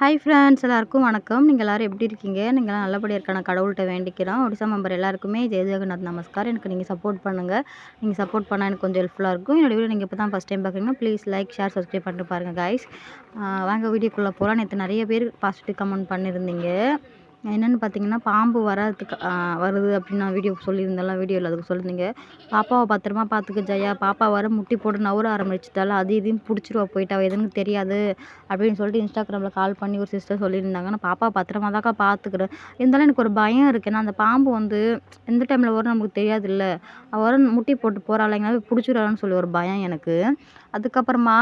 Hi friends எல்லாருக்கும் வணக்கம். நீங்கள் எல்லோரும் எப்படி இருக்கீங்க? நீங்களாம் நல்லபடியாக இருக்கான கடவுள்கிட்ட வேண்டிக்கிறோம் ஒடிசா மெம்பர் எல்லாருக்குமே ஜெய ஜெகநாத் நமஸ்கார். எனக்கு நீங்கள் சப்போர்ட் பண்ணுங்கள் நீங்கள் சப்போர்ட் பண்ணால் எனக்கு கொஞ்சம் ஹெல்ப்ஃபுல்லாக இருக்கும். என்னோட வீடியோ நீங்கள் இப்போ தான் ஃபஸ்ட் டைம் பார்க்குறீங்க ப்ளீஸ் லைக் ஷேர் சப்ஸ்கிரைப் பண்ணிட்டு பாருங்கள் கைஸ் வாங்க வீடியோக்குள்ளே போகலாம் நேற்று நிறைய பேர் பாசிட்டிவ் கமெண்ட் பண்ணியிருந்தீங்க என்னென்னு பார்த்தீங்கன்னா பாம்பு வராதுக்கு வருது அப்படின்னு நான் வீடியோ சொல்லியிருந்தேன்ல வீடியோவில் அதுக்கு சொல்லியிருந்தீங்க. பாப்பாவை பத்திரமா பார்த்துக்க ஜெயா. பாப்பா வர முட்டி போட்டு நவுற ஆரம்பிச்சிட்டால அது இதையும் பிடிச்சிருவா போயிட்டா. எதுன்னு தெரியாது அப்படின்னு சொல்லிட்டு இன்ஸ்டாகிராமில் கால் பண்ணி ஒரு சிஸ்டர் சொல்லியிருந்தாங்க. நான் பாப்பா பத்திரமா தாக்கா பார்த்துக்கிறேன். இருந்தாலும் எனக்கு ஒரு பயம் இருக்குது ஏன்னா அந்த பாம்பு வந்து எந்த டைமில் வரும் நமக்கு தெரியாதுல்ல. வர முட்டி போட்டு போகிறாள் எங்கேயாவது பிடிச்சிடுறான்னு சொல்லி ஒரு பயம் எனக்கு. அதுக்கப்புறமா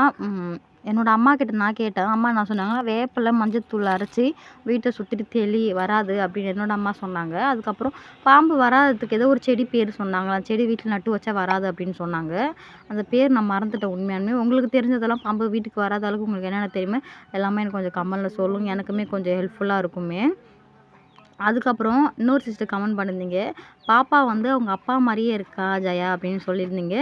என்னோடய அம்மாக்கிட்ட நான் கேட்டேன். அம்மா என்ன சொன்னாங்க வேப்பிலை மஞ்சத்தூள் அரைச்சி வீட்டை சுற்றிட்டு தெளி வராது அப்படின்னு என்னோடய அம்மா சொன்னாங்க. அதுக்கப்புறம் பாம்பு வராததுக்கு ஏதோ ஒரு செடி பேர் சொன்னாங்க. செடி வீட்டில் நட்டு வச்சா வராது அப்படின்னு சொன்னாங்க. அந்த பேர் நான் மறந்துட்டேன் உண்மையாலுமே. உங்களுக்கு தெரிஞ்சதெல்லாம் பாம்பு வீட்டுக்கு வராத அளவுக்கு உங்களுக்கு என்னென்ன தெரியுமே? எல்லாமே எனக்கு கொஞ்சம் கம்மலில் சொல்லுங்கள் எனக்குமே கொஞ்சம் ஹெல்ப்ஃபுல்லாக இருக்குமே. அதுக்கப்புறம் இன்னொரு சிஸ்டர் கமெண்ட் பண்ணியிருந்தீங்க. பாப்பா வந்து அவங்க அப்பா மாதிரியே இருக்கா ஜெயா? அப்படின்னு சொல்லியிருந்தீங்க.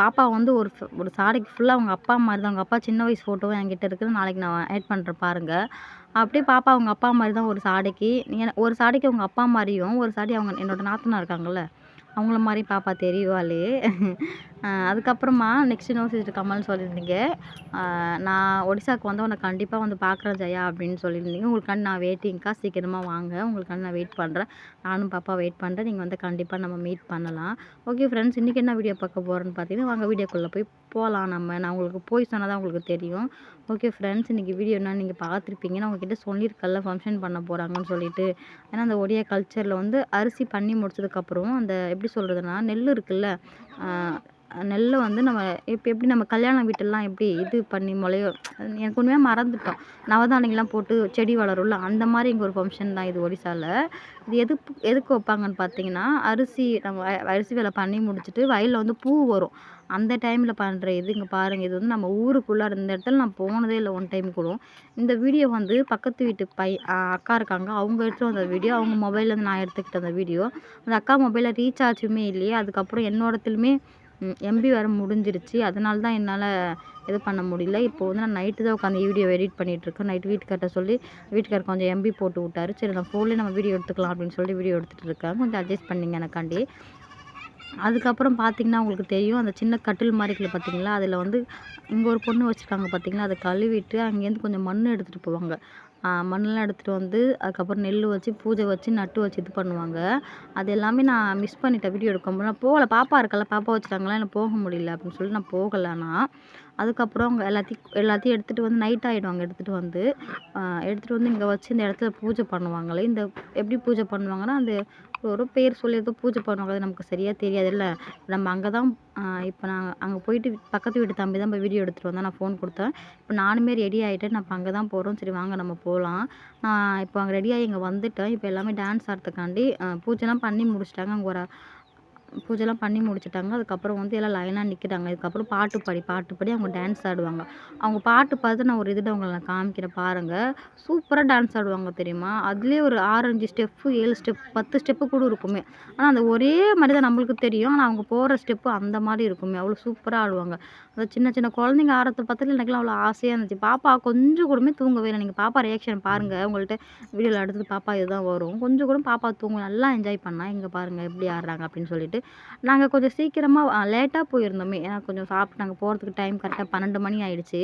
பாப்பா வந்து ஒரு ஒரு சாடைக்கு ஃபுல்லாக அவங்க அப்பா மாதிரி தான் அவங்க அப்பா சின்ன வயசு ஃபோட்டோவும் என்கிட்ட இருக்குது. நாளைக்கு நான் ஆட் பண்ணுறேன் பாருங்கள் அப்படியே பாப்பா அவங்க அப்பா மாதிரி தான் ஒரு சாடைக்கு ஒரு சாடைக்கு அவங்க அப்பா மாதிரியும் ஒரு சாடி அவங்க என்னோடய நாத்தனா இருக்காங்கள்ல அவங்கள மாதிரி பாப்பா தெரியவாளே. அதுக்கப்புறமா நெக்ஸ்ட் இன்னொரு சிஸ்டர் கமல்னு சொல்லியிருந்தீங்க. நான் ஒடிசாவுக்கு வந்து உன்னை கண்டிப்பாக வந்து பார்க்குறேன் ஜெயா அப்படின்னு சொல்லியிருந்தீங்க. உங்களுக்காண்டி நான் வெயிட்டிங்க்கா சீக்கிரமாக வாங்க. உங்களுக்காண்டி நான் வெயிட் பண்ணுறேன் நானும் பாப்பா வெயிட் பண்ணுறேன் நீங்கள் வந்து கண்டிப்பாக நம்ம மீட் பண்ணலாம். ஓகே ஃப்ரெண்ட்ஸ் இன்றைக்கி என்ன வீடியோ பார்க்க போகிறேன்னு பார்த்தீங்கன்னா வாங்க வீடியோக்குள்ளே போய் போகலாம் நம்ம. நான் உங்களுக்கு போய் சொன்னால் தான் உங்களுக்கு தெரியும். ஓகே ஃப்ரெண்ட்ஸ் இன்றைக்கி வீடியோ என்ன நீங்கள் பார்த்துருப்பீங்க. நான் உங்ககிட்ட சொல்லியிருக்கல ஃபங்க்ஷன் பண்ண போகிறாங்கன்னு சொல்லிட்டு. ஏன்னா அந்த ஒடியா கல்ச்சரில் வந்து அரிசி பண்ணி முடிச்சதுக்கப்புறம் அந்த எப்படி சொல்கிறதுனா நெல் இருக்குல்ல நெல்லை வந்து நம்ம இப்போ எப்படி நம்ம கல்யாண வீட்டெல்லாம் எப்படி இது பண்ணி முளைய எனக்கு உண்மையாக மறந்துட்டோம் நவதானியெல்லாம் போட்டு செடி வளரும்ல அந்த மாதிரி இங்கே ஒரு ஃபங்க்ஷன் தான் இது ஒடிசாவில் இது எது எதுக்கு வைப்பாங்கன்னு பார்த்தீங்கன்னா அரிசி நம்ம அரிசி வேலை பண்ணி முடிச்சுட்டு வயலில் வந்து பூ வரும். அந்த டைமில் பண்ணுற இது இங்கே பாருங்கள் இது வந்து நம்ம ஊருக்குள்ளே இந்த இடத்துல நான் போனதே இல்லை. ஒன் டைம் கூட. இந்த வீடியோ வந்து பக்கத்து வீட்டு பை அக்கா இருக்காங்க. அவங்க எடுத்துகிட்டு வந்த வீடியோ அவங்க மொபைல்லேருந்து நான் எடுத்துக்கிட்ட அந்த வீடியோ அந்த அக்கா மொபைலில் ரீசார்ஜுமே இல்லையே. அதுக்கப்புறம் என்னோடத்துலையுமே எம்பி வேறு முடிஞ்சிருச்சு. அதனால தான் என்னால் இது பண்ண முடியல. இப்போ வந்து நான் நைட்டு தான் உட்காந்து வீடியோ e எடிட் பண்ணிகிட்ருக்கேன் நைட்டு வீட்டுக்கார்ட்ட சொல்லி வீட்டுக்கார் கொஞ்சம் எம்பி போட்டு விட்டாரு. சரி நான் ஃபோன்லேயே நம்ம வீடியோ எடுத்துக்கலாம் அப்படின்னு சொல்லி வீடியோ எடுத்துகிட்டு இருக்கேன். கொஞ்சம் அட்ஜஸ்ட் பண்ணிங்க எனக்காண்டி. அதுக்கப்புறம் பார்த்திங்கன்னா உங்களுக்கு தெரியும் அந்த சின்ன கட்டில் மாதிரிக்குள்ள பார்த்திங்களா அதில் வந்து இங்கே ஒரு பொண்ணு வச்சுருக்காங்க பார்த்திங்களா அதை கழுவிட்டு அங்கேருந்து கொஞ்சம் மண் எடுத்துகிட்டு போவாங்க. மண்ணெல்லாம் எடுத்துகிட்டு வந்து அதுக்கப்புறம் நெல் வச்சு பூஜை வச்சு நட்டு வச்சு இது பண்ணுவாங்க. அது எல்லாமே நான் மிஸ் பண்ணிட்டேன். வீடியோ எடுக்கும்போது. நான் போகல. பாப்பா இருக்கல பாப்பா வச்சுட்டாங்களா? எனக்கு போக முடியல அப்படின்னு சொல்லி நான் போகலை ஆனால் அதுக்கப்புறம் அவங்க எல்லாத்தையும் எல்லாத்தையும் எடுத்துகிட்டு வந்து நைட் ஆகிடும் அங்கே எடுத்துகிட்டு வந்து. எடுத்துகிட்டு வந்து இங்கே வச்சு இந்த இடத்துல பூஜை பண்ணுவாங்களே இந்த எப்படி பூஜை பண்ணுவாங்கன்னா அந்த ஒரு பேர் சொல்லி ஏதோ பூஜை பண்ணுவாங்க அது நமக்கு சரியாக தெரியாதுல்ல. நம்ம அங்கே தான் இப்போ நான் அங்கே போயிட்டு பக்கத்து வீட்டு தம்பி தான் போய் வீடியோ எடுத்துகிட்டு வந்தேன் நான் ஃபோன் கொடுத்தேன். இப்போ நானுமே ரெடி ஆகிட்டேன் நான் இப்போ அங்கே தான் போகிறோம் சரி வாங்க நம்ம போகலாம் நான் இப்போ அங்கே ரெடியாகி இங்கே வந்துட்டேன். இப்போ எல்லாமே டான்ஸ் ஆடுறதுக்காண்டி பூஜைலாம் பண்ணி முடிச்சிட்டாங்க. அங்கே ஒரு பூஜைலாம் பண்ணி முடிச்சிட்டாங்க. அதுக்கப்புறம் வந்து எல்லாம் லைனாக நிற்கிறாங்க இதுக்கப்புறம் பாட்டு பாடி பாட்டு பாடி அவங்க டான்ஸ் ஆடுவாங்க. அவங்க பாட்டு பார்த்து நான் ஒரு இதில் அவங்கள நான் காமிக்கிறேன் பாருங்கள் சூப்பராக டான்ஸ் ஆடுவாங்க தெரியுமா? அதுலேயே ஒரு ஆரஞ்சு ஸ்டெப்பு ஏழு ஸ்டெப் பத்து ஸ்டெப்பு கூட இருக்குமே. ஆனால் அந்த ஒரே மாதிரி தான் நம்மளுக்கு தெரியும். ஆனால் அவங்க போகிற ஸ்டெப்பு அந்த மாதிரி இருக்குமே. அவ்வளோ சூப்பராக ஆடுவாங்க. அந்த சின்ன சின்ன குழந்தைங்க ஆடுறத பார்த்தாலே எனக்குலாம் அவ்வளோ ஆசையாக இருந்துச்சு. பாப்பா கொஞ்சம் கூடமே தூங்கவே இல்லை நீங்கள் பாப்பா ரியாக்ஷன் பாருங்கள் உங்கள்கிட்ட வீடியோவில் அடுத்தது பாப்பா இதுதான் வரும். கொஞ்சம் கூட பாப்பா தூங்க நல்லா என்ஜாய் பண்ணால் இங்கே பாருங்கள் எப்படி ஆடுறாங்க அப்படின்னு சொல்லிட்டு நாங்கள் கொஞ்சம் சீக்கிரமாக லேட்டாக போயிருந்தோமே. ஏன்னா கொஞ்சம் சாப்பிட்டு நாங்கள் போகிறதுக்கு டைம் கரெக்டாக பன்னெண்டு மணி ஆகிடுச்சி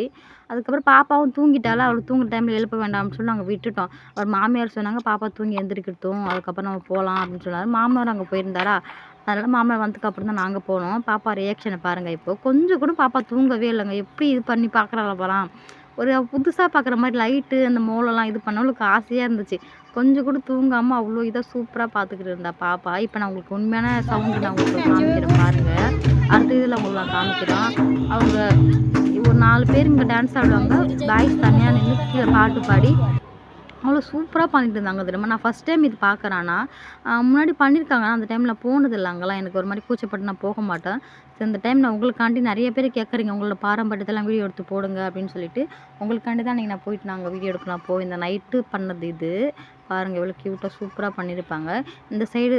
அதுக்கப்புறம் பாப்பாவும் தூங்கிட்டாலும் அவளுக்கு தூங்குற டைமில் எழுப்ப வேண்டாம்னு சொல்லி நாங்கள் விட்டுட்டோம். அவர் மாமியார் சொன்னாங்க பாப்பா தூங்கி எந்திரிக்கட்டும். அதுக்கப்புறம் நம்ம போகலாம் அப்படின்னு சொன்னார். மாமனார் அங்கே போயிருந்தாரா? அதனால் மாமனார் வந்ததுக்கப்புறம் தான் நாங்கள் போனோம். பாப்பா ரியாக்ஷனை பாருங்கள் இப்போது கொஞ்சம் கூட பாப்பா தூங்கவே இல்லைங்க. எப்படி இது பண்ணி பார்க்குறாள் போகலாம் ஒரு புதுசாக பார்க்குற மாதிரி லைட்டு அந்த மோளெல்லாம் இது பண்ணவளுக்கு ஆசையாக இருந்துச்சு. கொஞ்சம் கூட தூங்காமல் அவ்வளோ இதாக சூப்பராக பார்த்துக்கிட்டு இருந்தா பாப்பா. இப்போ நான் உங்களுக்கு உண்மையான சவுண்டு நான் உங்களுக்கு காமிக்கிறேன் பாருங்கள் அடுத்த இதில் உங்களுக்கு நான் காமிக்கிறேன். அவங்க ஒரு நாலு பேர் இங்கே டான்ஸ் ஆடுவாங்க. பாய்ஸ் தனியாக நின்று பாட்டு பாடி அவ்வளோ சூப்பராக பண்ணிட்டு இருந்தாங்க தெரியுமா? நான் ஃபஸ்ட் டைம் இது பார்க்குறேன்னா முன்னாடி பண்ணியிருக்காங்க அந்த டைமில் போனது இல்லை அங்கெல்லாம் எனக்கு ஒரு மாதிரி கூச்சப்பட்டு நான் போக மாட்டேன். ஸோ இந்த டைம் நான் உங்களுக்காண்டி நிறைய பேர் கேட்குறீங்க. உங்களோட பாரம்பரியத்தெல்லாம் வீடியோ எடுத்து போடுங்க அப்படின்னு சொல்லிட்டு உங்களுக்காண்டி தான் நீங்கள் நான் போயிட்டு நாங்கள் வீடியோ எடுக்கலாம் போய் இந்த நைட்டு பண்ணது இது. பாருங்கள் எவ்வளோ க்யூட்டாக சூப்பராக பண்ணியிருப்பாங்க. இந்த சைடு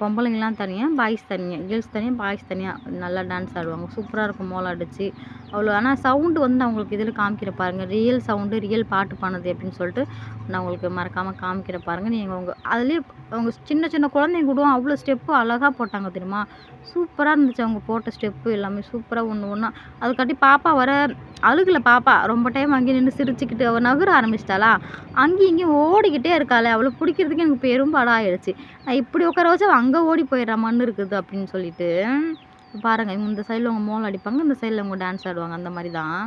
பொம்பளைங்கலாம் தனியாக பாய்ஸ் தனியாக கேர்ள்ஸ் தனியாக பாய்ஸ் தனியாக நல்லா டான்ஸ் ஆடுவாங்க. சூப்பராக இருக்கும் மோளம் அடிச்சு. அவ்வளோ ஆனால் சவுண்டு வந்து நான் உங்களுக்கு இதில் காமிக்கிற பாருங்கள் ரியல் சவுண்டு ரியல் பாட்டு பண்ணது அப்படின்னு சொல்லிட்டு நான் உங்களுக்கு மறக்காமல் காமிக்கிற பாருங்கள் நீங்கள் உங்கள் அதுலேயே அவங்க சின்ன சின்ன குழந்தைங்க கூட அவ்வளோ ஸ்டெப்பு அழகாக போட்டாங்க தெரியுமா? சூப்பராக இருந்துச்சு. அவங்க போட்ட ஸ்டெப்பு எல்லாமே சூப்பராக ஒன்று ஒன்றா அதுக்காட்டி பாப்பா வர அழுகலை பாப்பா. ரொம்ப டைம் அங்கேயே நின்று சிரிச்சுக்கிட்டு அவள் நகர ஆரம்பிச்சிட்டாளா? அங்கேயும் இங்கேயும் ஓடிக்கிட்டே இருக்காளே. அவளை பிடிக்கிறதுக்கு எனக்கு பெரும்பாடாக ஆயிடுச்சு. நான் இப்படி உட்கார வச்சு அவள் அங்கே ஓடி போயிடுறா மண் இருக்குது அப்படின்னு சொல்லிட்டு. பாருங்கள் இவங்க இந்த சைடில் அவங்க மோளம் அடிப்பாங்க இந்த சைடில் அவங்க டான்ஸ் ஆடுவாங்க. அந்த மாதிரி தான்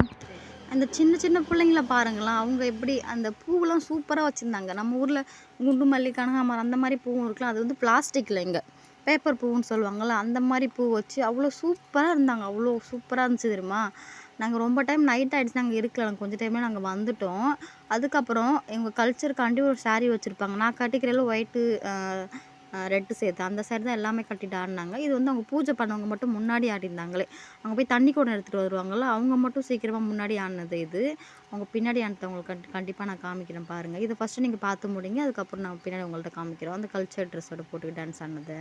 அந்த சின்ன சின்ன பிள்ளைங்கள பாருங்களேன். அவங்க எப்படி அந்த பூவெல்லாம் சூப்பராக வச்சுருந்தாங்க. நம்ம ஊரில் குண்டு மல்லி கனகாமரம் அந்த மாதிரி பூவும் இருக்கலாம் அது வந்து பிளாஸ்டிக்கில் இங்கே. பேப்பர் பூவுன்னு சொல்லுவாங்கள்ல அந்த மாதிரி பூ வச்சு அவ்வளோ சூப்பராக இருந்தாங்க. அவ்வளோ சூப்பராக இருந்துச்சு தெரியுமா? நாங்கள் ரொம்ப டைம் நைட் ஆகிடுச்சு நாங்கள் இருக்கல. நாங்கள் கொஞ்சம் டைமில் நாங்கள் வந்துட்டோம். அதுக்கப்புறம் எங்கள் கல்ச்சருக்காண்டி ஒரு சாரீ வச்சுருப்பாங்க. நான் கட்டிக்கிறதில் ஒயிட்டு ரெட்டு சேர்த்து அந்த சைடு தான் எல்லாமே கட்டிட்டு ஆடினாங்க. இது வந்து அவங்க பூஜை பண்ணவங்க மட்டும் முன்னாடி ஆடிருந்தாங்களே. அவங்க போய் தண்ணி கூட எடுத்துகிட்டு வருவாங்கள்ல அவங்க மட்டும் சீக்கிரமாக முன்னாடி ஆடினது இது. அவங்க பின்னாடி ஆனத்தவங்களுக்கு கண்டி கண்டிப்பாக நான் காமிக்கிறேன் பாருங்கள் இதை ஃபஸ்ட்டு நீங்கள் பார்த்து முடிங்க. அதுக்கப்புறம் நான் பின்னாடி உங்கள்கிட்ட காமிக்கிறோம் அந்த கல்ச்சர் ட்ரெஸ்ஸோட போட்டுக்கிட்டு டான்ஸ் ஆனதை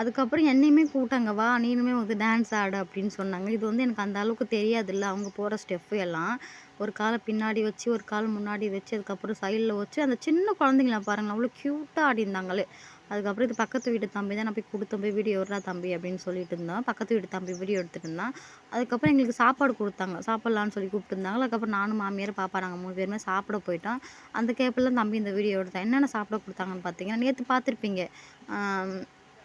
அதுக்கப்புறம் என்னையுமே கூப்பிட்டாங்க வா நீனுமே வந்து டான்ஸ் ஆடு அப்படின்னு சொன்னாங்க. இது வந்து எனக்கு அந்த அளவுக்கு தெரியாதுல்ல. அவங்க போகிற ஸ்டெப்பு எல்லாம் ஒரு காலை பின்னாடி வச்சு ஒரு கால் முன்னாடி வச்சு அதுக்கப்புறம் சைடில் வச்சு அந்த சின்ன குழந்தைங்கள பாருங்களேன் அவ்வளோ க்யூட்டாக ஆடிருந்தாங்களே அதுக்கப்புறம் இது பக்கத்து வீட்டு தம்பி தான் நான் போய் கொடுத்த போய் வீடியோ எடுறா தம்பி அப்படின்னு சொல்லிட்டு இருந்தோம் பக்கத்து வீட்டு தம்பி வீடியோ எடுத்துகிட்டு இருந்தான். அதுக்கப்புறம் எங்களுக்கு சாப்பாடு கொடுத்தாங்க. சாப்பிட்லான்னு சொல்லி கூப்பிட்டுருந்தாங்க. அதுக்கப்புறம் நானும் மாமியார் பாப்பா நாங்கள் மூணு பேருமே சாப்பிட போயிட்டோம். அந்த கேப்பில் தம்பி இந்த வீடியோ எடுத்தேன். என்னென்ன சாப்பிட கொடுத்தாங்கன்னு பார்த்தீங்கன்னா நேற்று பார்த்துருப்பீங்க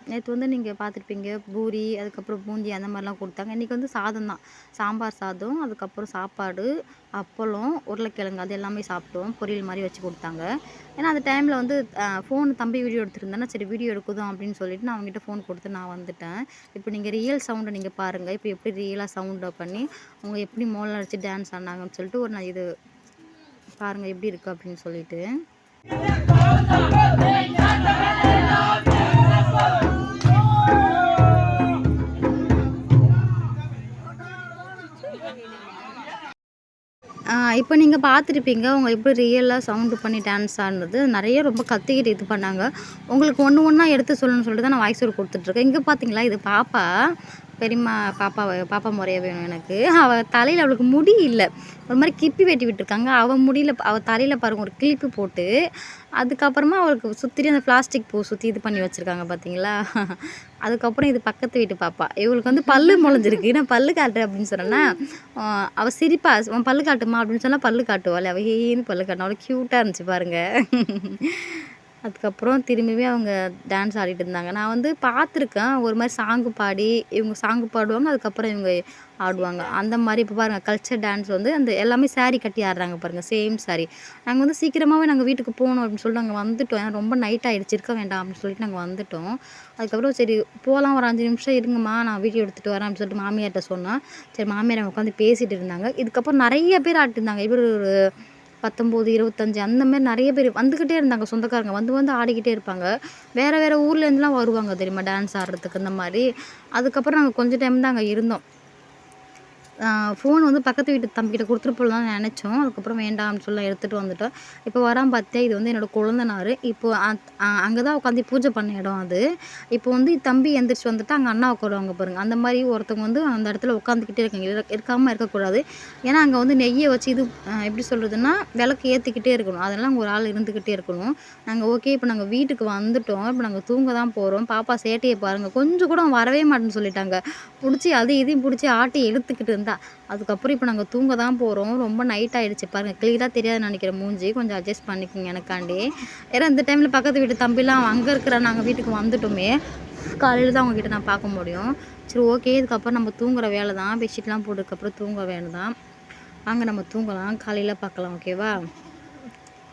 நேற்று வந்து நீங்கள் பார்த்துருப்பீங்க பூரி அதுக்கப்புறம் பூந்தி அந்த மாதிரிலாம் கொடுத்தாங்க. இன்றைக்கி வந்து சாதம் தான். சாம்பார் சாதம் அதுக்கப்புறம் சாப்பாடு அப்பளம் உருளைக்கிழங்கு அது எல்லாமே சாப்பிட்டோம். பொரியல் மாதிரி வச்சு கொடுத்தாங்க. ஏன்னா அந்த டைமில் வந்து ஃபோன் தம்பி வீடியோ எடுத்துருந்தேன்னா சரி வீடியோ எடுக்குதும் அப்படின்னு சொல்லிட்டு நான் அவங்ககிட்ட ஃபோன் கொடுத்து நான் வந்துட்டேன். இப்போ நீங்கள் ரியல் சவுண்டை நீங்கள் பாருங்கள் இப்போ எப்படி ரியலாக சவுண்டை பண்ணி அவங்க எப்படி மோல் அடித்து டான்ஸ் ஆனாங்கன்னு சொல்லிட்டு ஒரு நான் இது பாருங்கள் எப்படி இருக்குது அப்படின்னு சொல்லிட்டு. இப்போ நீங்கள் பார்த்துருப்பீங்க அவங்க எப்படி ரியலாக சவுண்டு பண்ணி டான்ஸ் ஆடினது. நிறைய ரொம்ப கத்திக்கிட்டு இது பண்ணாங்க. உங்களுக்கு ஒன்று ஒன்றா எடுத்து சொல்லணும்னு சொல்லிட்டு தான் நான் வாய்ஸ் ஓவர் கொடுத்துட்ருக்கேன் இங்கே பார்த்தீங்களா இது பாப்பா பெரியம்மா பாப்பா பாப்பா முறைய வேணும் எனக்கு. அவள் தலையில் அவளுக்கு முடி இல்லை. ஒரு மாதிரி கிப்பி வெட்டி விட்டுருக்காங்க. அவள் முடியில் அவள் தலையில் பாருங்க ஒரு கிளிப்பு போட்டு அதுக்கப்புறமா அவளுக்கு சுற்றி அந்த பிளாஸ்டிக் பூ சுற்றி இது பண்ணி வச்சுருக்காங்க பார்த்தீங்களா அதுக்கப்புறம் இது பக்கத்து வீட்டு பாப்பா. இவளுக்கு வந்து பல்லு முளைஞ்சிருக்கு. நான் பல்லு காட்டு அப்படின்னு சொன்னேன்னா அவள் சிரிப்பா உன் பல்லு காட்டுமா? அப்படின்னு சொன்னால் பல்லு காட்டுவாள். அவள் ஹேன்னு பல்லு காட்டினா? அவ்வளோ க்யூட்டாக இருந்துச்சு பாருங்கள் அதுக்கப்புறம் திரும்பியுமே அவங்க டான்ஸ் ஆடிட்டு இருந்தாங்க. நான் வந்து பார்த்துருக்கேன். ஒரு மாதிரி சாங்கு பாடி இவங்க சாங்கு பாடுவாங்க அதுக்கப்புறம் இவங்க ஆடுவாங்க. அந்த மாதிரி இப்போ பாருங்கள் கல்ச்சர் டான்ஸ் வந்து அந்த எல்லாமே saree கட்டி ஆடுறாங்க பாருங்கள் சேம் saree. நாங்கள் வந்து சீக்கிரமாகவே நாங்கள் வீட்டுக்கு போகணும் அப்படின்னு சொல்லிட்டு நாங்கள் வந்துட்டோம். ஏன்னா ரொம்ப நைட் ஆகிடுச்சு இருக்க வேண்டாம் அப்படின்னு சொல்லிட்டு நாங்கள் வந்துட்டோம். அதுக்கப்புறம் சரி போகலாம் ஒரு அஞ்சு நிமிஷம் இருங்கம்மா நான் வீடியோ எடுத்துகிட்டு வரேன் அப்படின்னு சொல்லிட்டு மாமியார்கிட்ட சொன்னேன் சரி மாமியார் உட்காந்து பேசிகிட்டு இருந்தாங்க. இதுக்கப்புறம் நிறைய பேர் ஆட்டிருந்தாங்க இவர் ஒரு பத்தொம்போது இருபத்தஞ்சி அந்த மாதிரி நிறைய பேர் வந்துக்கிட்டே இருந்தாங்க சொந்தக்காரங்க. வந்து வந்து ஆடிக்கிட்டே இருப்பாங்க. வேறு வேறு ஊர்லேருந்துலாம் வருவாங்க தெரியுமா டான்ஸ் ஆடுறதுக்கு இந்த மாதிரி. அதுக்கப்புறம் நாங்கள் கொஞ்சம் டைம் தான் அங்கே இருந்தோம். ஃபோன் வந்து பக்கத்து வீட்டு தம்பிக்கிட்ட கொடுத்துட்டு போகலாம் நினச்சோம். அதுக்கப்புறம் வேண்டாம்னு சொல்லி எடுத்துகிட்டு வந்துட்டோம். இப்போ வராமல் பார்த்தேன் இது வந்து என்னோடய குழந்தனார். இப்போ அங்கே தான் உட்காந்து பூஜை பண்ண இடம் அது. இப்போ வந்து தம்பி எந்திரிச்சு வந்துட்டு அங்கே அண்ணா உட்காருவாங்க பாருங்கள் அந்த மாதிரி ஒருத்தவங்க வந்து அந்த இடத்துல உட்காந்துக்கிட்டே இருக்காங்க. இருக்காமல் இருக்கக்கூடாது. ஏன்னா அங்கே வந்து நெய்யை வச்சு இது எப்படி சொல்கிறதுன்னா விளக்கு ஏற்றிக்கிட்டே இருக்கணும். அதெல்லாம் ஒரு ஆள் இருந்துக்கிட்டே இருக்கணும். நாங்கள் ஓகே இப்போ நாங்கள் வீட்டுக்கு வந்துட்டோம். இப்போ நாங்கள் தூங்க தான் போகிறோம் பாப்பா சேட்டையை பாருங்கள் கொஞ்சம் கூட அவன் வரவே மாட்டேன்னு சொல்லிட்டாங்க. பிடிச்சி அது இதையும் பிடிச்சி ஆட்டி இழுத்துக்கிட்டு இருந்தா அதுக்கப்புறம் இப்போ நாங்கள் தூங்க தான் போகிறோம் ரொம்ப நைட் ஆகிடுச்சு பாருங்கள் கிளியராக தெரியாது நினைக்கிற மூஞ்சி கொஞ்சம் அட்ஜஸ்ட் பண்ணிக்கோங்க எனக்காண்டி. ஏன்னா இந்த டைமில் பக்கத்து வீட்டு தம்பிலாம் அங்கே இருக்கிற நாங்கள் வீட்டுக்கு வந்துட்டோமே காலையில் தான் அவங்கக்கிட்ட நான் பார்க்க முடியும். சரி ஓகே இதுக்கப்புறம் நம்ம தூங்குற வேலை தான் பெட்ஷீட்லாம் போட்டதுக்கப்புறம் தூங்க வேணும் வாங்க நம்ம தூங்கலாம். காலையில் பார்க்கலாம் ஓகேவா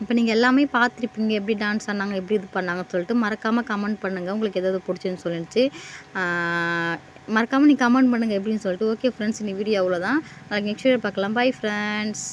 இப்போ நீங்கள் எல்லாமே பார்த்துருப்பீங்க. எப்படி டான்ஸ் ஆனாங்க எப்படி இது பண்ணாங்கன்னு சொல்லிட்டு மறக்காமல் கமெண்ட் பண்ணுங்கள் உங்களுக்கு எதாவது பிடிச்சுன்னு சொல்லிடுச்சு. மறக்காமல் நீ கமெண்ட் பண்ணுங்கள் எப்படின்னு சொல்லிட்டு. ஓகே ஃப்ரெண்ட்ஸ் இந்த வீடியோ அவ்வளோதான் நாளைக்கு நெக்ஸ்ட் வீடியோ பார்க்கலாம். Bye friends